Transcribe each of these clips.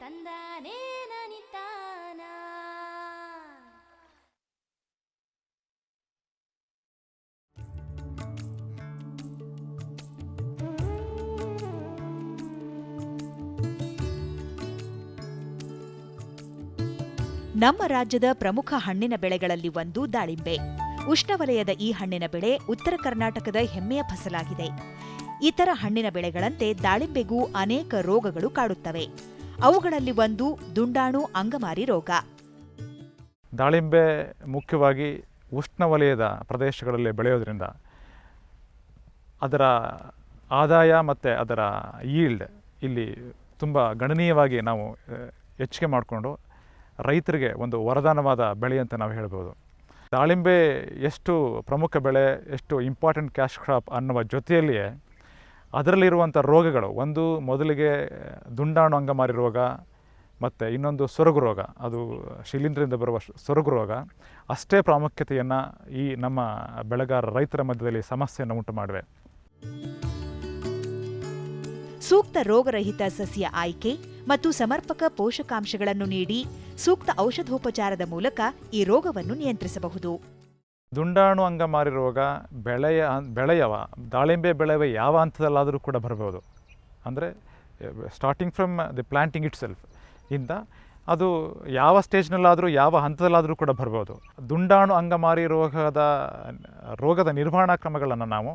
ನಮ್ಮ ರಾಜ್ಯದ ಪ್ರಮುಖ ಹಣ್ಣಿನ ಬೆಳೆಗಳಲ್ಲಿ ಒಂದು ದಾಳಿಂಬೆ. ಉಷ್ಣವಲಯದ ಈ ಹಣ್ಣಿನ ಬೆಳೆ ಉತ್ತರ ಕರ್ನಾಟಕದ ಹೆಮ್ಮೆಯ ಫಸಲಾಗಿದೆ. ಇತರ ಹಣ್ಣಿನ ಬೆಳೆಗಳಂತೆ ದಾಳಿಂಬೆಗೂ ಅನೇಕ ರೋಗಗಳು ಕಾಡುತ್ತವೆ. ಅವುಗಳಲ್ಲಿ ಒಂದು ದುಂಡಾಣು ಅಂಗಮಾರಿ ರೋಗ. ದಾಳಿಂಬೆ ಮುಖ್ಯವಾಗಿ ಉಷ್ಣವಲಯದ ಪ್ರದೇಶಗಳಲ್ಲಿ ಬೆಳೆಯೋದ್ರಿಂದ ಅದರ ಆದಾಯ ಮತ್ತು ಅದರ ಈಲ್ಡ್ ಇಲ್ಲಿ ತುಂಬ ಗಣನೀಯವಾಗಿ ನಾವು ಹೆಚ್ಚಿಗೆ ಮಾಡಿಕೊಂಡು ರೈತರಿಗೆ ಒಂದು ವರದಾನವಾದ ಬೆಳೆ ಅಂತ ನಾವು ಹೇಳ್ಬೋದು. ದಾಳಿಂಬೆ ಎಷ್ಟು ಪ್ರಮುಖ ಬೆಳೆ, ಎಷ್ಟು ಇಂಪಾರ್ಟೆಂಟ್ ಕ್ಯಾಶ್ ಕ್ರಾಪ್ ಅನ್ನುವ ಜೊತೆಯಲ್ಲಿಯೇ ಅದರಲ್ಲಿರುವಂಥ ರೋಗಗಳು, ಒಂದು ಮೊದಲಿಗೆ ದುಂಡಾಣು ಅಂಗಮಾರಿ ರೋಗ, ಮತ್ತು ಇನ್ನೊಂದು ಸೊರಗು ರೋಗ, ಅದು ಶಿಲೀಂಧ್ರದಿಂದ ಬರುವ ಸೊರಗು ರೋಗ, ಅಷ್ಟೇ ಪ್ರಾಮುಖ್ಯತೆಯನ್ನು ಈ ನಮ್ಮ ಬೆಳೆಗಾರ ರೈತರ ಮಧ್ಯದಲ್ಲಿ ಸಮಸ್ಯೆಯನ್ನು ಉಂಟು ಮಾಡಿವೆ. ಸೂಕ್ತ ರೋಗರಹಿತ ಸಸ್ಯ ಆಯ್ಕೆ ಮತ್ತು ಸಮರ್ಪಕ ಪೋಷಕಾಂಶಗಳನ್ನು ನೀಡಿ ಸೂಕ್ತ ಔಷಧೋಪಚಾರದ ಮೂಲಕ ಈ ರೋಗವನ್ನು ನಿಯಂತ್ರಿಸಬಹುದು. ದುಂಡಾಣು ಅಂಗಮಾರಿ ರೋಗ ಬೆಳೆಯ ಬೆಳೆಯವ, ದಾಳಿಂಬೆ ಬೆಳೆಯವ ಯಾವ ಹಂತದಲ್ಲಾದರೂ ಕೂಡ ಬರ್ಬೋದು ಅಂದರೆ starting from the planting itself ಇಂದ ಅದು ಯಾವ ಸ್ಟೇಜ್ನಲ್ಲಾದರೂ ಯಾವ ಹಂತದಲ್ಲಾದರೂ ಕೂಡ ಬರ್ಬೋದು ದುಂಡಾಣು ಅಂಗಮಾರಿ ರೋಗದ ರೋಗದ ನಿರ್ವಹಣಾ ಕ್ರಮಗಳನ್ನು ನಾವು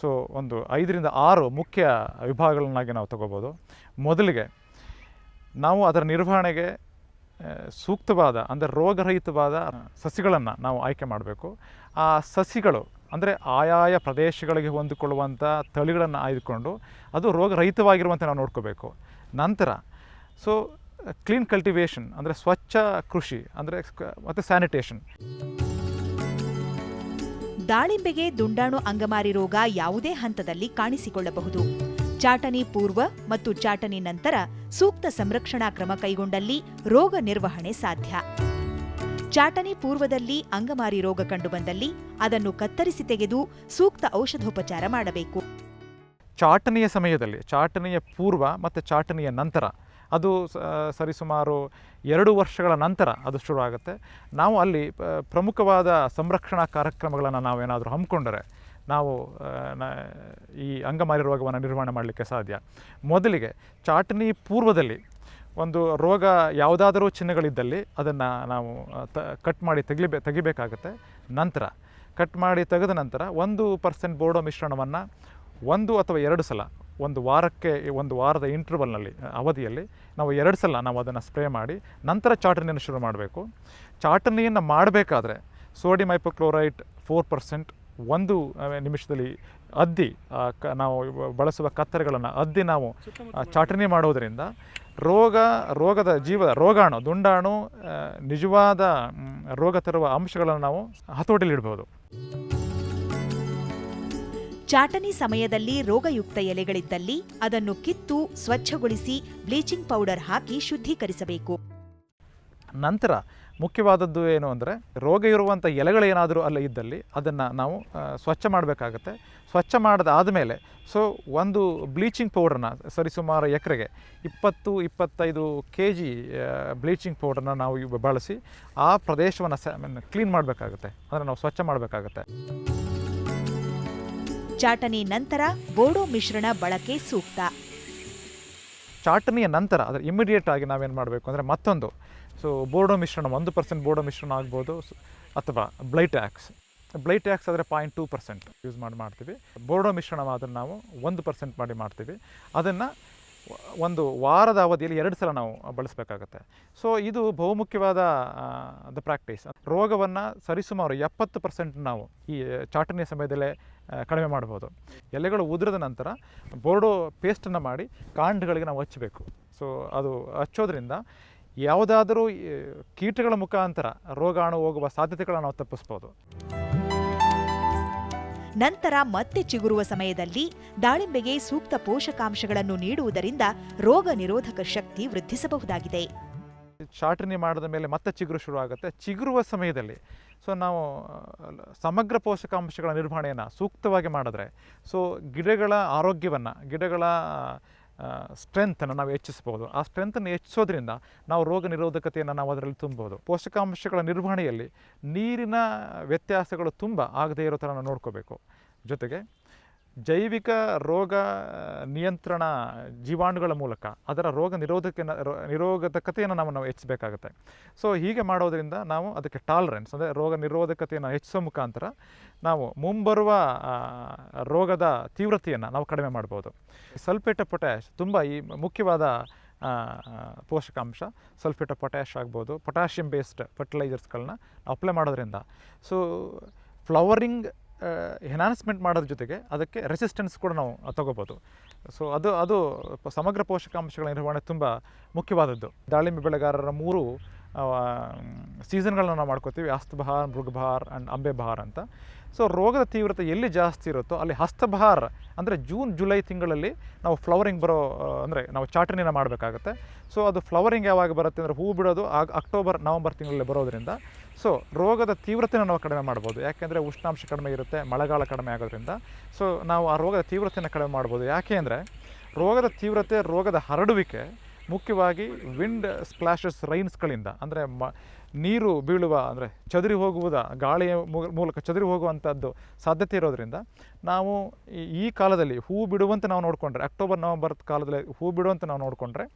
ಸೊ ಒಂದು ಐದರಿಂದ ಆರು ಮುಖ್ಯ ವಿಭಾಗಗಳನ್ನಾಗಿ ನಾವು ತಗೋಬೋದು ಮೊದಲಿಗೆ ನಾವು ಅದರ ನಿರ್ವಹಣೆಗೆ ಸೂಕ್ತವಾದ, ಅಂದರೆ ರೋಗರಹಿತವಾದ ಸಸಿಗಳನ್ನು ನಾವು ಆಯ್ಕೆ ಮಾಡಬೇಕು. ಆ ಸಸಿಗಳು, ಅಂದರೆ ಆಯಾಯ ಪ್ರದೇಶಗಳಿಗೆ ಹೊಂದಿಕೊಳ್ಳುವಂಥ ತಳಿಗಳನ್ನು ಆಯ್ದುಕೊಂಡು ಅದು ರೋಗರಹಿತವಾಗಿರುವಂತೆ ನಾವು ನೋಡ್ಕೋಬೇಕು. ನಂತರ ಸೊ ಕ್ಲೀನ್ ಕಲ್ಟಿವೇಷನ್ ಅಂದರೆ ಸ್ವಚ್ಛ ಕೃಷಿ, ಅಂದರೆ ಮತ್ತು ಸ್ಯಾನಿಟೇಷನ್ ದಾಳಿಂಬೆಗೆ ದುಂಡಾಣು ಅಂಗಮಾರಿ ರೋಗ ಯಾವುದೇ ಹಂತದಲ್ಲಿ ಕಾಣಿಸಿಕೊಳ್ಳಬಹುದು. ಚಾಟನಿ ಪೂರ್ವ ಮತ್ತು ಚಾಟನಿ ನಂತರ ಸೂಕ್ತ ಸಂರಕ್ಷಣಾ ಕ್ರಮ ಕೈಗೊಂಡಲ್ಲಿ ರೋಗ ನಿರ್ವಹಣೆ ಸಾಧ್ಯ. ಚಾಟನಿ ಪೂರ್ವದಲ್ಲಿ ಅಂಗಮಾರಿ ರೋಗ ಕಂಡುಬಂದಲ್ಲಿ ಅದನ್ನು ಕತ್ತರಿಸಿ ತೆಗೆದು ಸೂಕ್ತ ಔಷಧೋಪಚಾರ ಮಾಡಬೇಕು. ಚಾಟನೆಯ ಸಮಯದಲ್ಲಿ ಚಾಟನೆಯ ಪೂರ್ವ ಮತ್ತು ಚಾಟನೆಯ ನಂತರ, ಅದು ಸರಿಸುಮಾರು ಎರಡು ವರ್ಷಗಳ ನಂತರ ಅದು ಶುರುವಾಗುತ್ತೆ. ನಾವು ಅಲ್ಲಿ ಪ್ರಮುಖವಾದ ಸಂರಕ್ಷಣಾ ಕಾರ್ಯಕ್ರಮಗಳನ್ನು ನಾವೇನಾದರೂ ಹಮ್ಮಿಕೊಂಡರೆ ನಾವು ಈ ಅಂಗಮಾರಿ ರೋಗವನ್ನು ನಿರ್ವಹಣೆ ಮಾಡಲಿಕ್ಕೆ ಸಾಧ್ಯ. ಮೊದಲಿಗೆ ಚಾಟನಿ ಪೂರ್ವದಲ್ಲಿ ಒಂದು ರೋಗ ಯಾವುದಾದರೂ ಚಿಹ್ನೆಗಳಿದ್ದಲ್ಲಿ ಅದನ್ನು ನಾವು ತ, ಕಟ್ ಮಾಡಿ ತೆಗಿಬೇ ತೆಗಿಬೇಕಾಗುತ್ತೆ. ನಂತರ ಕಟ್ ಮಾಡಿ ತೆಗೆದ ನಂತರ ಒಂದು ಪರ್ಸೆಂಟ್ ಬೋರ್ಡೋ ಮಿಶ್ರಣವನ್ನು ಒಂದು ಅಥವಾ ಎರಡು ಸಲ, ಒಂದು ವಾರಕ್ಕೆ, ಒಂದು ವಾರದ ಇಂಟರ್ವಲ್ನಲ್ಲಿ, ಅವಧಿಯಲ್ಲಿ ನಾವು ಎರಡು ಸಲ ನಾವು ಅದನ್ನು ಸ್ಪ್ರೇ ಮಾಡಿ ನಂತರ ಚಾಟನಿಯನ್ನು ಶುರು ಮಾಡಬೇಕು. ಚಾಟನಿಯನ್ನು ಮಾಡಬೇಕಾದ್ರೆ ಸೋಡಿಯಂ ಐಪೋಕ್ಲೋರೈಟ್ ಫೋರ್ ಪರ್ಸೆಂಟ್ ಒಂದು ನಿಮಿಷದಲ್ಲಿ ಅದ್ದಿ ನಾವು ಬಳಸುವ ಕತ್ತರಿಗಳನ್ನು ಅದ್ದಿ ನಾವು ಚಾಟನೆ ಮಾಡೋದರಿಂದ ರೋಗ ರೋಗದ ಜೀವ ರೋಗಾಣು ದುಂಡಾಣು ನಿಜವಾದ ರೋಗ ತರುವ ಅಂಶಗಳನ್ನು ನಾವು ಹತೋಟಿಲಿಡಬಹುದು ಚಾಟನಿ ಸಮಯದಲ್ಲಿ ರೋಗಯುಕ್ತ ಎಲೆಗಳಿದ್ದಲ್ಲಿ ಅದನ್ನು ಕಿತ್ತು ಸ್ವಚ್ಛಗೊಳಿಸಿ ಬ್ಲೀಚಿಂಗ್ ಪೌಡರ್ ಹಾಕಿ ಶುದ್ಧೀಕರಿಸಬೇಕು. ನಂತರ ಮುಖ್ಯವಾದದ್ದು ಏನು ಅಂದರೆ ರೋಗ ಇರುವಂಥ ಎಲೆಗಳೇನಾದರೂ ಅಲ್ಲಿ ಇದ್ದಲ್ಲಿ ಅದನ್ನು ನಾವು ಸ್ವಚ್ಛ ಮಾಡಬೇಕಾಗತ್ತೆ. ಸ್ವಚ್ಛ ಮಾಡಿದ ಮೇಲೆ ಸೊ ಒಂದು ಬ್ಲೀಚಿಂಗ್ ಪೌಡ್ರನ್ನ ಸರಿಸುಮಾರು ಎಕರೆಗೆ ಇಪ್ಪತ್ತು ಇಪ್ಪತ್ತೈದು ಕೆ ಜಿ ಬ್ಲೀಚಿಂಗ್ ಪೌಡ್ರನ್ನ ನಾವು ಬಳಸಿ ಆ ಪ್ರದೇಶವನ್ನು ಸ ಕ್ಲೀನ್ ಮಾಡಬೇಕಾಗುತ್ತೆ. ಅಂದರೆ ನಾವು ಸ್ವಚ್ಛ ಮಾಡಬೇಕಾಗತ್ತೆ. ಚಾಟನಿ ನಂತರ ಬೋಡೋ ಮಿಶ್ರಣ ಬಳಕೆ ಸೂಕ್ತ. ಚಾಟನಿಯ ನಂತರ ಅದರ ಇಮಿಡಿಯೇಟ್ ಆಗಿ ನಾವೇನು ಮಾಡಬೇಕು ಅಂದರೆ ಮತ್ತೊಂದು ಸೊ ಬೋರ್ಡೋ ಮಿಶ್ರಣ, ಒಂದು ಪರ್ಸೆಂಟ್ ಬೋರ್ಡೋ ಮಿಶ್ರಣ ಆಗ್ಬೋದು. ಅಥವಾ ಬ್ಲೈಟ್ಯಾಕ್ಸ್ ಬ್ಲೈಟ್ಯಾಕ್ಸ್ ಆದರೆ ಪಾಯಿಂಟ್ ಟೂ ಪರ್ಸೆಂಟ್ ಯೂಸ್ ಮಾಡಿ, ಮಾಡ್ತೀವಿ. ಬೋರ್ಡೋ ಮಿಶ್ರಣ ನಾವು ಒಂದು ಪರ್ಸೆಂಟ್ ಮಾಡಿ ಮಾಡ್ತೀವಿ. ಅದನ್ನು ಒಂದು ವಾರದ ಅವಧಿಯಲ್ಲಿ ಎರಡು ಸಲ ನಾವು ಬಳಸಬೇಕಾಗತ್ತೆ. ಸೊ ಇದು ಬಹುಮುಖ್ಯವಾದ ದ ಪ್ರಾಕ್ಟೀಸ್ ರೋಗವನ್ನು ಸರಿಸುಮಾರು ಎಪ್ಪತ್ತು ಪರ್ಸೆಂಟ್ ನಾವು ಈ ಚಾಟನೆಯ ಸಮಯದಲ್ಲೇ ಕಡಿಮೆ ಮಾಡ್ಬೋದು. ಎಲೆಗಳು ಉದುರಿದ ನಂತರ ಬೋರ್ಡೋ ಪೇಸ್ಟನ್ನು ಮಾಡಿ ಕಾಂಡಗಳಿಗೆ ನಾವು ಹಚ್ಚಬೇಕು. ಸೊ ಅದು ಹಚ್ಚೋದ್ರಿಂದ ಯಾವುದಾದರೂ ಕೀಟಗಳ ಮುಖಾಂತರ ರೋಗಾಣು ಹೋಗುವ ಸಾಧ್ಯತೆಗಳನ್ನು ನಾವು ತಪ್ಪಿಸ್ಬೋದು. ನಂತರ ಮತ್ತೆ ಚಿಗುರುವ ಸಮಯದಲ್ಲಿ ದಾಳಿಂಬೆಗೆ ಸೂಕ್ತ ಪೋಷಕಾಂಶಗಳನ್ನು ನೀಡುವುದರಿಂದ ರೋಗ ನಿರೋಧಕ ಶಕ್ತಿ ವೃದ್ಧಿಸಬಹುದಾಗಿದೆ. ಚಾಟನಿ ಮಾಡಿದ ಮೇಲೆ ಮತ್ತೆ ಚಿಗುರು ಶುರುವಾಗುತ್ತೆ ಚಿಗುರುವ ಸಮಯದಲ್ಲಿ ಸೊ ನಾವು ಸಮಗ್ರ ಪೋಷಕಾಂಶಗಳ ನಿರ್ವಹಣೆಯನ್ನು ಸೂಕ್ತವಾಗಿ ಮಾಡಿದ್ರೆ ಸೊ ಗಿಡಗಳ ಆರೋಗ್ಯವನ್ನು ಗಿಡಗಳ ಸ್ಟ್ರೆಂತನ್ನು ನಾವು ಹೆಚ್ಚಿಸ್ಬೋದು. ಆ ಸ್ಟ್ರೆಂತನ್ನು ಹೆಚ್ಚಿಸೋದ್ರಿಂದ ನಾವು ರೋಗ ನಿರೋಧಕತೆಯನ್ನು ನಾವು ಅದರಲ್ಲಿ ತುಂಬೋದು ಪೋಷಕಾಂಶಗಳ ನಿರ್ವಹಣೆಯಲ್ಲಿ ನೀರಿನ ವ್ಯತ್ಯಾಸಗಳು ತುಂಬ ಆಗದೇ ಇರೋ ಥರ ನಾವು ನೋಡ್ಕೋಬೇಕು. ಜೊತೆಗೆ ಜೈವಿಕ ರೋಗ ನಿಯಂತ್ರಣ ಜೀವಾಣುಗಳ ಮೂಲಕ ಅದರ ರೋಗ ನಿರೋಧಕ ನಿರೋಧಕತೆಯನ್ನು ನಾವು ನಾವು ಹೆಚ್ಚಬೇಕಾಗುತ್ತೆ ಸೊ ಹೀಗೆ ಮಾಡೋದರಿಂದ ನಾವು ಅದಕ್ಕೆ ಟಾಲರೆನ್ಸ್ ಅಂದರೆ ರೋಗ ನಿರೋಧಕತೆಯನ್ನು ಹೆಚ್ಚಿಸೋ ಮುಖಾಂತರ ನಾವು ಮುಂಬರುವ ರೋಗದ ತೀವ್ರತೆಯನ್ನು ನಾವು ಕಡಿಮೆ ಮಾಡ್ಬೋದು. ಸಲ್ಫೇಟ್ ಪೊಟ್ಯಾಶ್ ತುಂಬ ಈ ಮುಖ್ಯವಾದ ಪೋಷಕಾಂಶ. ಸಲ್ಫೇಟ್ ಪೊಟ್ಯಾಶ್ ಆಗ್ಬೋದು. ಪೊಟ್ಯಾಷಿಯಂ ಬೇಸ್ಡ್ ಫರ್ಟಿಲೈಸರ್ಸ್ಗಳನ್ನ ಅಪ್ಲೈ ಮಾಡೋದ್ರಿಂದ. ಸೊ ಫ್ಲವರಿಂಗ್ ಎನ್ಹಾನ್ಸ್ಮೆಂಟ್ ಮಾಡೋದ್ರ ಜೊತೆಗೆ ಅದಕ್ಕೆ ರೆಸಿಸ್ಟೆನ್ಸ್ ಕೂಡ ನಾವು ತಗೋಬೋದು. ಸೊ ಅದು ಅದು ಸಮಗ್ರ ಪೋಷಕಾಂಶಗಳ ನಿರ್ವಹಣೆ ತುಂಬ ಮುಖ್ಯವಾದದ್ದು. ದಾಳಿಂಬೆ ಬೆಳೆಗಾರರ ಮೂರು ಸೀಸನ್ಗಳನ್ನ ನಾವು ಮಾಡ್ಕೋತೀವಿ. ಹಸ್ತಬಹಾರ್ ಮೃಗಬಹಾರ್ ಆ್ಯಂಡ್ ಅಂಬೆ ಬಹಾರ್ ಅಂತ. ಸೊ ರೋಗದ ತೀವ್ರತೆ ಎಲ್ಲಿ ಜಾಸ್ತಿ ಇರುತ್ತೋ ಅಲ್ಲಿ ಹಸ್ತಭಾರ, ಅಂದರೆ ಜೂನ್, ಜುಲೈ ತಿಂಗಳಲ್ಲಿ ನಾವು ಫ್ಲವರಿಂಗ್ ಬರೋ ಅಂದರೆ ನಾವು ಚಾಟಣಿನ ಮಾಡಬೇಕಾಗತ್ತೆ. ಸೊ ಅದು ಫ್ಲವರಿಂಗ್ ಯಾವಾಗ ಬರುತ್ತೆ ಅಂದರೆ ಹೂ ಬಿಡೋದು ಆಗ, ಅಕ್ಟೋಬರ್, ನವಂಬರ್ ತಿಂಗಳಲ್ಲಿ ಬರೋದರಿಂದ. ಸೊ ರೋಗದ ತೀವ್ರತೆನ ನಾವು ಕಡಿಮೆ ಮಾಡ್ಬೋದು. ಯಾಕೆಂದರೆ ಉಷ್ಣಾಂಶ ಕಡಿಮೆ ಇರುತ್ತೆ, ಮಳೆಗಾಲ ಕಡಿಮೆ ಆಗೋದ್ರಿಂದ. ಸೊ ನಾವು ಆ ರೋಗದ ತೀವ್ರತೆಯನ್ನು ಕಡಿಮೆ ಮಾಡ್ಬೋದು. ಯಾಕೆ ಅಂದರೆ ರೋಗದ ತೀವ್ರತೆ, ರೋಗದ ಹರಡುವಿಕೆ ಮುಖ್ಯವಾಗಿ ವಿಂಡ್ ಸ್ಪ್ಲಾಶಸ್ ರೈನ್ಸ್ಗಳಿಂದ ಅಂದರೆ ಮ ನೀರು ಬೀಳುವ, ಅಂದರೆ ಚದುರಿ ಹೋಗುವುದ, ಗಾಳಿಯ ಮೂಲಕ ಚದುರಿ ಹೋಗುವಂಥದ್ದು ಸಾಧ್ಯತೆ ಇರೋದ್ರಿಂದ ನಾವು ಈ- ಕಾಲದಲ್ಲಿ ಹೂ ಬಿಡುವಂತೆ ನಾವು ನೋಡಿಕೊಂಡ್ರೆ, ಅಕ್ಟೋಬರ್, ನವಂಬರ್ ಕಾಲದಲ್ಲಿ ಹೂ ಬಿಡುವಂತೆ ನಾವು ನೋಡಿಕೊಂಡ್ರೆ,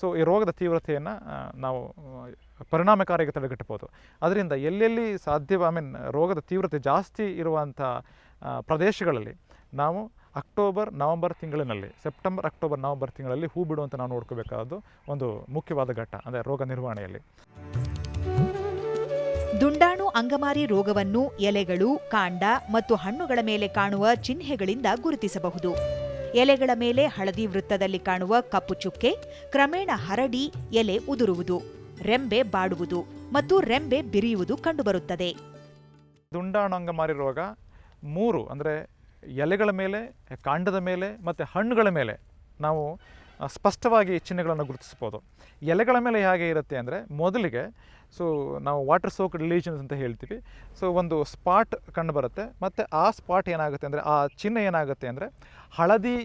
ಸೊ ಈ ರೋಗದ ತೀವ್ರತೆಯನ್ನು ನಾವು ಪರಿಣಾಮಕಾರಿಯಾಗಿ ತಡೆಗಟ್ಟಬೋದು ಅದರಿಂದ ಎಲ್ಲೆಲ್ಲಿ ಸಾಧ್ಯ ಐ ಮೀನ್ ರೋಗದ ತೀವ್ರತೆ ಜಾಸ್ತಿ ಇರುವಂಥ ಪ್ರದೇಶಗಳಲ್ಲಿ ನಾವು ಅಕ್ಟೋಬರ್, ನವಂಬರ್ ತಿಂಗಳಿನಲ್ಲಿ, ಸೆಪ್ಟೆಂಬರ್, ಅಕ್ಟೋಬರ್, ನವಂಬರ್ ತಿಂಗಳಲ್ಲಿ ಹೂ ಬಿಡುವಂತ ನಾವು ನೋಡ್ಕೋಬೇಕಾದ್ದು ಒಂದು ಮುಖ್ಯವಾದ ಘಟ್ಟ, ಅಂದರೆ ರೋಗ ನಿರ್ವಹಣೆಯಲ್ಲಿ. ದುಂಡಾಣು ಅಂಗಮಾರಿ ರೋಗವನ್ನು ಎಲೆಗಳು, ಕಾಂಡ ಮತ್ತು ಹಣ್ಣುಗಳ ಮೇಲೆ ಕಾಣುವ ಚಿಹ್ನೆಗಳಿಂದ ಗುರುತಿಸಬಹುದು. ಎಲೆಗಳ ಮೇಲೆ ಹಳದಿ ವೃತ್ತದಲ್ಲಿ ಕಾಣುವ ಕಪ್ಪು ಚುಕ್ಕೆ, ಕ್ರಮೇಣ ಹರಡಿ ಎಲೆ ಉದುರುವುದು, ರೆಂಬೆ ಬಾಡುವುದು ಮತ್ತು ರೆಂಬೆ ಬಿರಿಯುವುದು ಕಂಡುಬರುತ್ತದೆ. ದುಂಡಾಣು ಅಂಗಮಾರಿ ರೋಗ ಮೂರು ಅಂದರೆ ಎಲೆಗಳ ಮೇಲೆ, ಕಾಂಡದ ಮೇಲೆ ಮತ್ತು ಹಣ್ಣುಗಳ ಮೇಲೆ ನಾವು ಸ್ಪಷ್ಟವಾಗಿ ಚಿಹ್ನೆಗಳನ್ನು ಗುರುತಿಸ್ಬೋದು ಎಲೆಗಳ ಮೇಲೆ ಹೇಗೆ ಇರುತ್ತೆ ಅಂದರೆ ಮೊದಲಿಗೆ ಸೊ ನಾವು ವಾಟರ್ ಸೋಕ್ ರಿಲೀಜನ್ಸ್ ಅಂತ ಹೇಳ್ತೀವಿ. ಸೊ ಒಂದು ಸ್ಪಾಟ್ ಕಂಡು ಬರುತ್ತೆ. ಮತ್ತು ಆ ಸ್ಪಾಟ್ ಏನಾಗುತ್ತೆ ಅಂದರೆ, ಆ ಚಿಹ್ನೆ ಏನಾಗುತ್ತೆ ಅಂದರೆ, ಹಳದಿ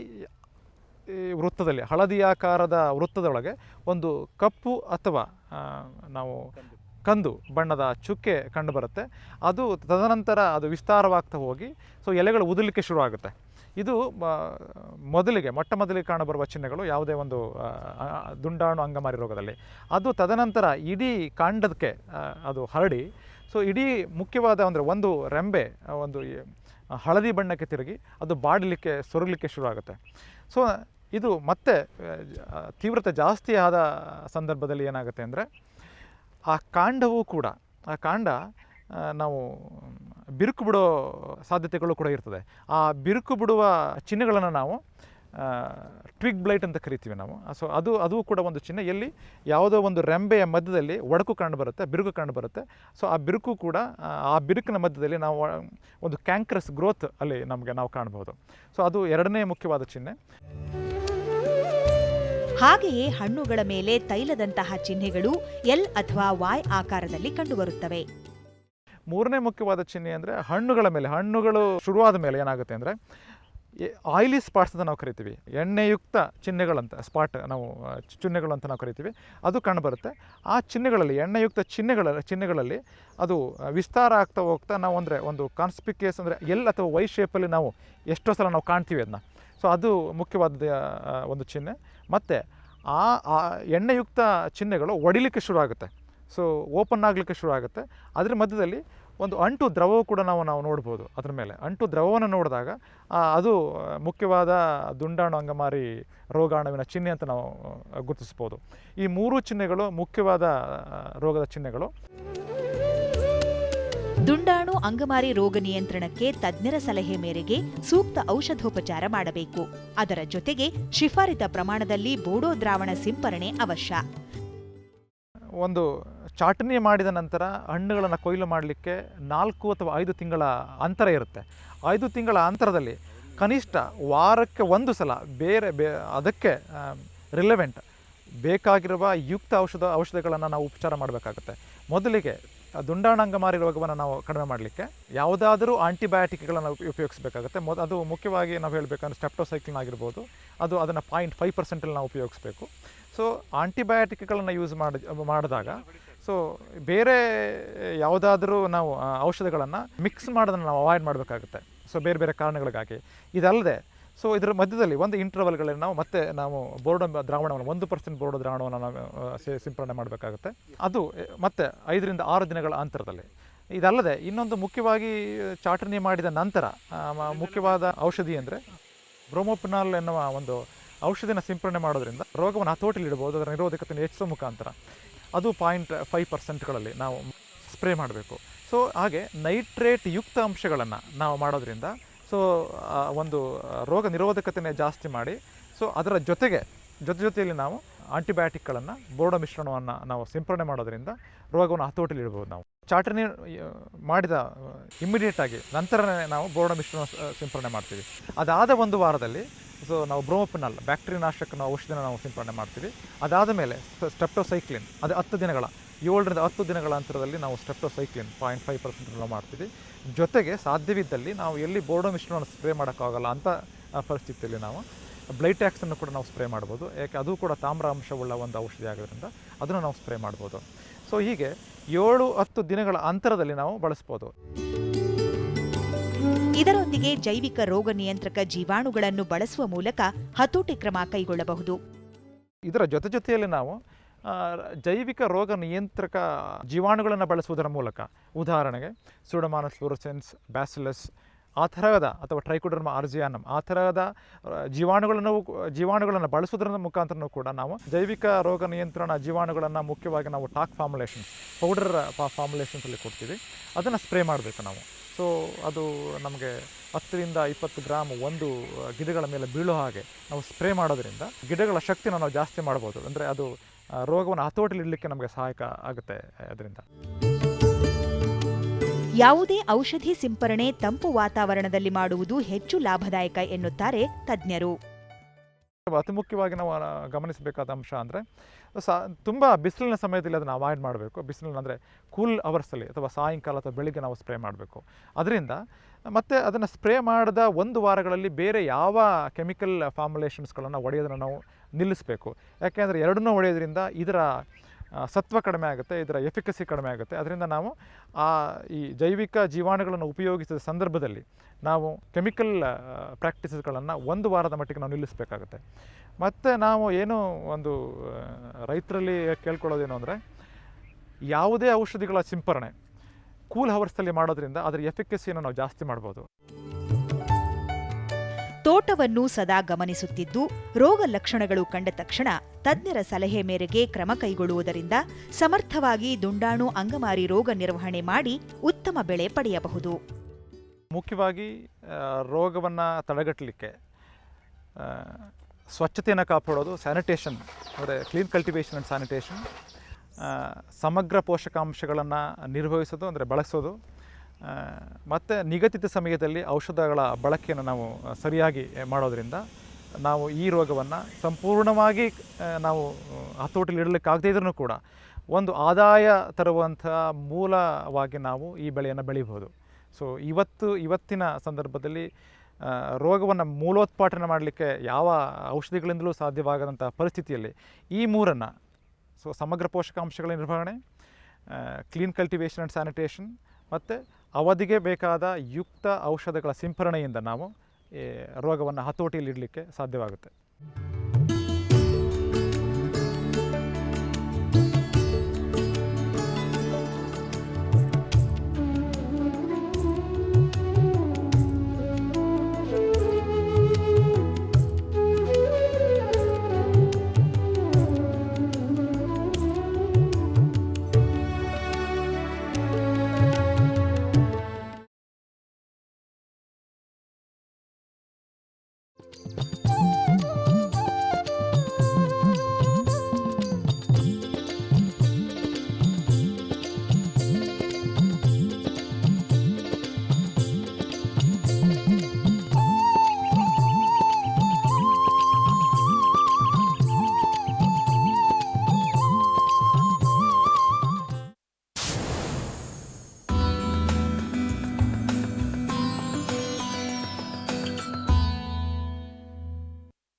ವೃತ್ತದಲ್ಲಿ ಹಳದಿಯಾಕಾರದ ವೃತ್ತದೊಳಗೆ ಒಂದು ಕಪ್ಪು ಅಥವಾ ನಾವು ಕಂದು ಬಣ್ಣದ ಚುಕ್ಕೆ ಕಂಡು ಬರುತ್ತೆ. ಅದು ತದನಂತರ ಅದು ವಿಸ್ತಾರವಾಗ್ತಾ ಹೋಗಿ ಸೊ ಎಲೆಗಳು ಉದಲಿಕ್ಕೆ ಶುರು ಆಗುತ್ತೆ ಇದು ಮೊದಲಿಗೆ, ಮೊಟ್ಟ ಮೊದಲಿಗೆ ಕಾಣಬರುವ ಚಿಹ್ನೆಗಳು ಯಾವುದೇ ಒಂದು ದುಂಡಾಣು ಅಂಗಮಾರಿ ರೋಗದಲ್ಲಿ. ಅದು ತದನಂತರ ಇಡೀ ಕಾಂಡದಕ್ಕೆ ಅದು ಹರಡಿ, ಸೊ ಇಡೀ ಮುಖ್ಯವಾದ ಅಂದರೆ ಒಂದು ರೆಂಬೆ ಒಂದು ಹಳದಿ ಬಣ್ಣಕ್ಕೆ ತಿರುಗಿ ಅದು ಬಾಡಲಿಕ್ಕೆ, ಸೊರಗಲಿಕ್ಕೆ ಶುರು ಆಗುತ್ತೆ ಸೊ, ಇದು ಮತ್ತೆ ತೀವ್ರತೆ ಜಾಸ್ತಿ ಆದ ಸಂದರ್ಭದಲ್ಲಿ ಏನಾಗುತ್ತೆ ಅಂದರೆ, ಆ ಕಾಂಡವೂ ಕೂಡ, ಆ ಕಾಂಡ ನಾವು ಬಿರುಕು ಬಿಡೋ ಸಾಧ್ಯತೆಗಳು ಕೂಡ ಇರ್ತದೆ. ಆ ಬಿರುಕು ಬಿಡುವ ಚಿಹ್ನೆಗಳನ್ನು ನಾವು ಟ್ವಿಗ್ ಬ್ಲೈಟ್ ಅಂತ ಕರಿತೀವಿ ನಾವು. ಸೊ ಅದು ಅದು ಕೂಡ ಒಂದು ಚಿಹ್ನೆ. ಎಲ್ಲಿ ಯಾವುದೋ ಒಂದು ರೆಂಬೆಯ ಮಧ್ಯದಲ್ಲಿ ಒಡಕು ಕಂಡು ಬರುತ್ತೆ ಬಿರುಕು ಕಂಡು ಬರುತ್ತೆ. ಸೊ ಆ ಬಿರುಕು ಕೂಡ ಆ, ಬಿರುಕಿನ ಮಧ್ಯದಲ್ಲಿ ನಾವು ಒಂದು ಕ್ಯಾಂಕ್ರಸ್ ಗ್ರೋತ್ ಅಲ್ಲಿ ನಮಗೆ ನಾವು ಕಾಣಬಹುದು ಸೊ ಅದು ಎರಡನೇ ಮುಖ್ಯವಾದ ಚಿಹ್ನೆ. ಹಾಗೆಯೇ ಹಣ್ಣುಗಳ ಮೇಲೆ ತೈಲದಂತಹ ಚಿಹ್ನೆಗಳು ಎಲ್ ಅಥವಾ ವಾಯ್ ಆಕಾರದಲ್ಲಿ ಕಂಡುಬರುತ್ತವೆ. ಮೂರನೇ ಮುಖ್ಯವಾದ ಚಿಹ್ನೆ ಅಂದರೆ ಹಣ್ಣುಗಳ ಮೇಲೆ, ಹಣ್ಣುಗಳು ಶುರುವಾದ ಮೇಲೆ ಏನಾಗುತ್ತೆ ಅಂದರೆ ಆಯಿಲಿ ಸ್ಪಾಟ್ಸ್ ಅಂತ ನಾವು ಕರಿತೀವಿ. ಎಣ್ಣೆಯುಕ್ತ ಚಿಹ್ನೆಗಳಂತ ಸ್ಪಾಟ್ ನಾವು ಚಿಹ್ನೆಗಳು ಅಂತ ನಾವು ಕರಿತೀವಿ. ಅದು ಕಂಡುಬರುತ್ತೆ ಆ ಚಿಹ್ನೆಗಳಲ್ಲಿ, ಎಣ್ಣೆಯುಕ್ತ ಚಿಹ್ನೆಗಳ, ಚಿಹ್ನೆಗಳಲ್ಲಿ ಅದು ವಿಸ್ತಾರ ಆಗ್ತಾ ಹೋಗ್ತಾ ನಾವು ಅಂದರೆ ಒಂದು ಕಾನ್ಸ್ಪಿಕ್ಯೂಸ್ ಅಂದರೆ ಎಲ್ ಅಥವಾ ವೈ ಶೇಪಲ್ಲಿ ನಾವು ಎಷ್ಟೋ ಸಲ ನಾವು ಕಾಣ್ತೀವಿ ಅದನ್ನ ಸೊ ಅದು ಮುಖ್ಯವಾದ ಒಂದು ಚಿಹ್ನೆ. ಮತ್ತು ಆ ಎಣ್ಣೆಯುಕ್ತ ಚಿಹ್ನೆಗಳು ಒಡಿಲಿಕ್ಕೆ ಶುರು ಆಗುತ್ತೆ. ಸೊ ಓಪನ್ ಆಗಲಿಕ್ಕೆ ಶುರು ಆಗುತ್ತೆ. ಅದರ ಮಧ್ಯದಲ್ಲಿ ಒಂದು ಅಂಟು ದ್ರವವು ಕೂಡ ನಾವು ನಾವು ನೋಡ್ಬೋದು ಅದ್ರ ಮೇಲೆ. ಅಂಟು ದ್ರವವನ್ನು ನೋಡಿದಾಗ ಅದು ಮುಖ್ಯವಾದ ದುಂಡಾಣು ಅಂಗಮಾರಿ ರೋಗಾಣುವಿನ ಚಿಹ್ನೆ ಅಂತ ನಾವು ಗುರುತಿಸ್ಬೋದು. ಈ ಮೂರು ಚಿಹ್ನೆಗಳು ಮುಖ್ಯವಾದ ರೋಗದ ಚಿಹ್ನೆಗಳು. ದುಂಡಾಣು ಅಂಗಮಾರಿ ರೋಗ ನಿಯಂತ್ರಣಕ್ಕೆ ತಜ್ಞರ ಸಲಹೆ ಮೇರೆಗೆ ಸೂಕ್ತ ಔಷಧೋಪಚಾರ ಮಾಡಬೇಕು. ಅದರ ಜೊತೆಗೆ ಶಿಫಾರಿತ ಪ್ರಮಾಣದಲ್ಲಿ ಬೋಡೋ ದ್ರಾವಣ ಸಿಂಪರಣೆ ಅವಶ್ಯ. ಒಂದು ಚಾಟ್ನಿ ಮಾಡಿದ ನಂತರ ಹಣ್ಣುಗಳನ್ನು ಕೊಯ್ಲು ಮಾಡಲಿಕ್ಕೆ ನಾಲ್ಕು ಅಥವಾ ಐದು ತಿಂಗಳ ಅಂತರ ಇರುತ್ತೆ. ಐದು ತಿಂಗಳ ಅಂತರದಲ್ಲಿ ಕನಿಷ್ಠ ವಾರಕ್ಕೆ ಒಂದು ಸಲ ಬೇರೆ ಬೇ, ಅದಕ್ಕೆ ರಿಲೆವೆಂಟ್ ಬೇಕಾಗಿರುವ ಯುಕ್ತ ಔಷಧ, ಔಷಧಗಳನ್ನು ನಾವು ಉಪಚಾರ ಮಾಡಬೇಕಾಗುತ್ತೆ. ಮೊದಲಿಗೆ ದುಂಡಾಣು ಮಾರಿ ರೋಗವನ್ನು ನಾವು ಕಡಿಮೆ ಮಾಡಲಿಕ್ಕೆ ಯಾವುದಾದರೂ ಆಂಟಿಬಯೋಟಿಕ್ಗಳನ್ನು ಉಪಯೋಗಿಸಬೇಕಾಗುತ್ತೆ. ಮೊದ ಅದು ಮುಖ್ಯವಾಗಿ ನಾವು ಹೇಳಬೇಕಂದ್ರೆ ಸ್ಟೆಪ್ಟೋಸೈಕ್ಲಿನ್ ಆಗಿರ್ಬೋದು. ಅದು ಅದನ್ನು ಪಾಯಿಂಟ್ ಫೈವ್ ಪರ್ಸೆಂಟಲ್ಲಿ ನಾವು ಉಪಯೋಗಿಸಬೇಕು. ಸೊ, ಆಂಟಿಬಯೋಟಿಕ್ಗಳನ್ನು ಯೂಸ್ ಮಾಡಿ, ಮಾಡಿದಾಗ ಸೊ, ಬೇರೆ ಯಾವುದಾದರೂ ನಾವು ಔಷಧಗಳನ್ನು ಮಿಕ್ಸ್ ಮಾಡೋದನ್ನು ನಾವು ಅವಾಯ್ಡ್ ಮಾಡಬೇಕಾಗುತ್ತೆ. ಸೊ, ಬೇರೆ ಬೇರೆ ಕಾರಣಗಳಿಗಾಗಿ. ಇದಲ್ಲದೆ ಸೊ ಇದರ ಮಧ್ಯದಲ್ಲಿ ಒಂದು ಇಂಟರ್ವಲ್ಗಳಲ್ಲಿ ನಾವು ಮತ್ತೆ ನಾವು ಬೋರ್ಡ್ ದ್ರಾವಣವನ್ನು, ಒಂದು ಪರ್ಸೆಂಟ್ ಬೋರ್ಡ್ ದ್ರಾವಣವನ್ನು ನಾವು ಸಿಂಪರಣೆ ಮಾಡಬೇಕಾಗುತ್ತೆ. ಅದು, ಮತ್ತೆ ಐದರಿಂದ ಆರು ದಿನಗಳ ಅಂತರದಲ್ಲಿ. ಇದಲ್ಲದೆ ಇನ್ನೊಂದು ಮುಖ್ಯವಾಗಿ ಚಾಟಣಿ ಮಾಡಿದ ನಂತರ ಮುಖ್ಯವಾದ ಔಷಧಿ ಅಂದರೆ ಬ್ರೋಮೋಪಿನಾಲ್ ಎನ್ನುವ ಒಂದು ಔಷಧಿನ ಸಿಂಪರಣೆ ಮಾಡೋದ್ರಿಂದ ರೋಗವನ್ನು ಹತೋಟಿಲಿಡ್ಬೋದು ಅದರ ನಿರೋಧಕತೆಯನ್ನು ಹೆಚ್ಚಿಸುವ ಮುಖಾಂತರ. ಅದು ಪಾಯಿಂಟ್ ಫೈವ್ ಪರ್ಸೆಂಟ್ಗಳಲ್ಲಿ ನಾವು ಸ್ಪ್ರೇ ಮಾಡಬೇಕು. ಸೊ ಹಾಗೆ ನೈಟ್ರೇಟ್ ಯುಕ್ತ ಅಂಶಗಳನ್ನು ನಾವು ಮಾಡೋದ್ರಿಂದ ಸೊ ಒಂದು ರೋಗ ನಿರೋಧಕತೆಯನ್ನು ಜಾಸ್ತಿ ಮಾಡಿ ಸೊ ಅದರ ಜೊತೆಗೆ, ಜೊತೆ ಜೊತೆಯಲ್ಲಿ ನಾವು ಆಂಟಿಬಯೋಟಿಕ್ಗಳನ್ನು ಬೋರ್ಡ ಮಿಶ್ರಣವನ್ನು ನಾವು ಸಿಂಪರಣೆ ಮಾಡೋದ್ರಿಂದ ರೋಗವನ್ನು ಹತೋಟಿಲಿಡ್ಬೋದು ನಾವು. ಚಾಟನೆ ಮಾಡಿದ ಇಮ್ಮಿಡಿಯೇಟಾಗಿ ನಂತರನೇ ನಾವು ಬೋರ್ಡ ಮಿಶ್ರಣ ಸಿಂಪರಣೆ ಮಾಡ್ತೀವಿ. ಅದಾದ ಒಂದು ವಾರದಲ್ಲಿ ಸೊ ನಾವು ಬ್ರೋಮೋಪಿನಲ್ ಬ್ಯಾಕ್ಟೀರಿಯಾ ನಾಶಕನ ಔಷಧಿನ ನಾವು ಸಿಂಪರಣೆ ಮಾಡ್ತೀವಿ. ಅದಾದ ಮೇಲೆ ಸ್ಟೆಪ್ಟೋಸೈಕ್ಲಿನ್ ಅದು ಹತ್ತು ದಿನಗಳ, ಏಳರಿಂದ ಹತ್ತು ದಿನಗಳ ಅಂತರದಲ್ಲಿ ನಾವು ಸ್ಟೆಪ್ಟೋಸೈಕ್ಲಿನ್ ಪಾಯಿಂಟ್ ಫೈವ್ ಪರ್ಸೆಂಟ್ ನಾವು ಮಾಡ್ತೀವಿ. ಜೊತೆಗೆ ಸಾಧ್ಯವಿದ್ದಲ್ಲಿ ನಾವು ಎಲ್ಲಿ ಬೋರ್ಡೋ ಮಿಶ್ರಣವನ್ನು ಸ್ಪ್ರೇ ಮಾಡೋಕ್ಕಾಗಲ್ಲ ಅಂತ ಪರಿಸ್ಥಿತಿಯಲ್ಲಿ ನಾವು ಬ್ಲೈಟ್ಯಾಕ್ಸನ್ನು ಕೂಡ ನಾವು ಸ್ಪ್ರೇ ಮಾಡ್ಬೋದು. ಯಾಕೆ ಅದು ಕೂಡ ತಾಮ್ರ ಅಂಶವುಳ್ಳ ಒಂದು ಔಷಧಿ ಆಗೋದ್ರಿಂದ ಅದನ್ನು ನಾವು ಸ್ಪ್ರೇ ಮಾಡ್ಬೋದು. ಸೊ ಹೀಗೆ ಏಳು ಹತ್ತು ದಿನಗಳ ಅಂತರದಲ್ಲಿ ನಾವು ಬಳಸ್ಬೋದು. ಇದರೊಂದಿಗೆ ಜೈವಿಕ ರೋಗ ನಿಯಂತ್ರಕ ಜೀವಾಣುಗಳನ್ನು ಬಳಸುವ ಮೂಲಕ ಹತೋಟಿ ಕ್ರಮ ಕೈಗೊಳ್ಳಬಹುದು. ಇದರ ಜೊತೆ ಜೊತೆಯಲ್ಲಿ ನಾವು ಜೈವಿಕ ರೋಗ ನಿಯಂತ್ರಕ ಜೀವಾಣುಗಳನ್ನು ಬಳಸುವುದರ ಮೂಲಕ. ಉದಾಹರಣೆಗೆ ಸೂಡಮಾನಸ್ ಫ್ಲೋರಸೆನ್ಸ್ ಬ್ಯಾಸಿಲಸ್ ಆ ಥರದ ಅಥವಾ ಟ್ರೈಕೋಡರ್ಮ ಆರ್ಜಿಯಾನಮ್ ಆ ಥರದ ಜೀವಾಣುಗಳನ್ನು ಜೀವಾಣುಗಳನ್ನು ಬಳಸುವುದರ ಮುಖಾಂತರ ಕೂಡ ನಾವು ಜೈವಿಕ ರೋಗ ನಿಯಂತ್ರಣ ಜೀವಾಣುಗಳನ್ನು ಮುಖ್ಯವಾಗಿ ನಾವು ಟಾಕ್ ಫಾರ್ಮುಲೇಷನ್, ಪೌಡರ್ ಫಾರ್ಮುಲೇಷನ್ಸಲ್ಲಿ ಕೊಡ್ತೀವಿ. ಅದನ್ನು ಸ್ಪ್ರೇ ಮಾಡಬೇಕು ನಾವು. ಸೊ, ಅದು ನಮಗೆ ಹತ್ತರಿಂದ ಇಪ್ಪತ್ತು ಗ್ರಾಮ್ ಒಂದು ಗಿಡಗಳ ಮೇಲೆ ಬೀಳೋ ಹಾಗೆ ನಾವು ಸ್ಪ್ರೇ ಮಾಡೋದ್ರಿಂದ ಗಿಡಗಳ ಶಕ್ತಿನ ನಾವು ಜಾಸ್ತಿ ಮಾಡ್ಬೋದು. ಅಂದರೆ ಅದು ರೋಗವನ್ನು ಹತೋಟಿಲಿಡಲಿಕ್ಕೆ ನಮಗೆ ಸಹಾಯಕ ಆಗುತ್ತೆ ಅದರಿಂದ. ಯಾವುದೇ ಔಷಧಿ ಸಿಂಪರಣೆ ತಂಪು ವಾತಾವರಣದಲ್ಲಿ ಮಾಡುವುದು ಹೆಚ್ಚು ಲಾಭದಾಯಕ ಎನ್ನುತ್ತಾರೆ ತಜ್ಞರು. ಅತಿ ಮುಖ್ಯವಾಗಿ ನಾವು ಗಮನಿಸಬೇಕಾದ ಅಂಶ ಅಂದರೆ ಸಾ ತುಂಬ ಬಿಸಿಲಿನ ಸಮಯದಲ್ಲಿ ಅದನ್ನು ಅವಾಯ್ಡ್ ಮಾಡಬೇಕು. ಬಿಸಿಲಿನ ಅಂದರೆ ಕೂಲ್ ಅವರ್ಸಲ್ಲಿ ಅಥವಾ ಸಾಯಂಕಾಲ ಅಥವಾ ಬೆಳಿಗ್ಗೆ ನಾವು ಸ್ಪ್ರೇ ಮಾಡಬೇಕು. ಅದರಿಂದ ಮತ್ತು ಅದನ್ನು ಸ್ಪ್ರೇ ಮಾಡಿದ ಒಂದು ವಾರಗಳಲ್ಲಿ ಬೇರೆ ಯಾವ ಕೆಮಿಕಲ್ ಫಾರ್ಮುಲೇಷನ್ಸ್ಗಳನ್ನು ಒಡೆಯೋದನ್ನು ನಾವು ನಿಲ್ಲಿಸಬೇಕು. ಯಾಕೆಂದರೆ ಎರಡನ್ನೂ ಹೊಡೆಯೋದ್ರಿಂದ ಇದರ ಸತ್ವ ಕಡಿಮೆ ಆಗುತ್ತೆ, ಇದರ ಎಫಿಕಸಿ ಕಡಿಮೆ ಆಗುತ್ತೆ. ಅದರಿಂದ ನಾವು ಆ, ಈ ಜೈವಿಕ ಜೀವಾಣುಗಳನ್ನು ಉಪಯೋಗಿಸಿದ ಸಂದರ್ಭದಲ್ಲಿ ನಾವು ಕೆಮಿಕಲ್ ಪ್ರಾಕ್ಟೀಸಸ್ಗಳನ್ನು ಒಂದು ವಾರದ ಮಟ್ಟಿಗೆ ನಾವು ನಿಲ್ಲಿಸಬೇಕಾಗುತ್ತೆ. ಮತ್ತು ನಾವು ಏನು ಒಂದು ರೈತರಲ್ಲಿ ಕೇಳ್ಕೊಳ್ಳೋದೇನು ಅಂದರೆ, ಯಾವುದೇ ಔಷಧಿಗಳ ಸಿಂಪರಣೆ ಕೂಲ್ ಹವರ್ಸಲ್ಲಿ ಮಾಡೋದ್ರಿಂದ ಅದರ ಎಫಿಕಸಿಯನ್ನು ನಾವು ಜಾಸ್ತಿ ಮಾಡ್ಬೋದು. ತೋಟವನ್ನು ಸದಾ ಗಮನಿಸುತ್ತಿದ್ದು, ರೋಗ ಲಕ್ಷಣಗಳು ಕಂಡ ತಕ್ಷಣ ತಜ್ಞರ ಸಲಹೆ ಮೇರೆಗೆ ಕ್ರಮ ಕೈಗೊಳ್ಳುವುದರಿಂದ ಸಮರ್ಥವಾಗಿ ದುಂಡಾಣು, ಅಂಗಮಾರಿ ರೋಗ ನಿರ್ವಹಣೆ ಮಾಡಿ ಉತ್ತಮ ಬೆಳೆ ಪಡೆಯಬಹುದು. ಮುಖ್ಯವಾಗಿ ರೋಗವನ್ನು ತಡೆಗಟ್ಟಲಿಕ್ಕೆ ಸ್ವಚ್ಛತೆಯನ್ನು ಕಾಪಾಡೋದು ಸ್ಯಾನಿಟೇಷನ್ ಅಂದರೆ ಕ್ಲೀನ್ ಕಲ್ಟಿವೇಷನ್ ಆ್ಯಂಡ್ ಸ್ಯಾನಿಟೇಷನ್ ಸಮಗ್ರ ಪೋಷಕಾಂಶಗಳನ್ನು ನಿರ್ವಹಿಸೋದು, ಅಂದರೆ ಬಳಸೋದು. ಮತ್ತು ನಿಗದಿತ ಸಮಯದಲ್ಲಿ ಔಷಧಗಳ ಬಳಕೆಯನ್ನು ನಾವು ಸರಿಯಾಗಿ ಮಾಡೋದರಿಂದ ನಾವು ಈ ರೋಗವನ್ನು ಸಂಪೂರ್ಣವಾಗಿ ನಾವು ಹತೋಟಿಲಿಡಲಿಕ್ಕಾಗದೇ ಇದ್ರೂ ಕೂಡ ಒಂದು ಆದಾಯ ತರುವಂಥ ಮೂಲವಾಗಿ ನಾವು ಈ ಬೆಳೆಯನ್ನು ಬೆಳಿಬೋದು. ಸೊ ಇವತ್ತು, ಇವತ್ತಿನ ಸಂದರ್ಭದಲ್ಲಿ ರೋಗವನ್ನು ಮೂಲೋತ್ಪಾಟನೆ ಮಾಡಲಿಕ್ಕೆ ಯಾವ ಔಷಧಿಗಳಿಂದಲೂ ಸಾಧ್ಯವಾಗದಂಥ ಪರಿಸ್ಥಿತಿಯಲ್ಲಿ ಈ ಮೂರನ್ನು ಸೊ ಸಮಗ್ರ ಪೋಷಕಾಂಶಗಳ ನಿರ್ವಹಣೆ ಕ್ಲೀನ್ ಕಲ್ಟಿವೇಷನ್ ಆ್ಯಂಡ್ ಸ್ಯಾನಿಟೇಷನ್ ಮತ್ತು ಅವಧಿಗೆ ಬೇಕಾದ ಯುಕ್ತ ಔಷಧಗಳ ಸಿಂಪರಣೆಯಿಂದ ನಾವು ರೋಗವನ್ನು ಹತೋಟಿಯಲ್ಲಿಡಲಿಕ್ಕೆ ಸಾಧ್ಯವಾಗುತ್ತೆ.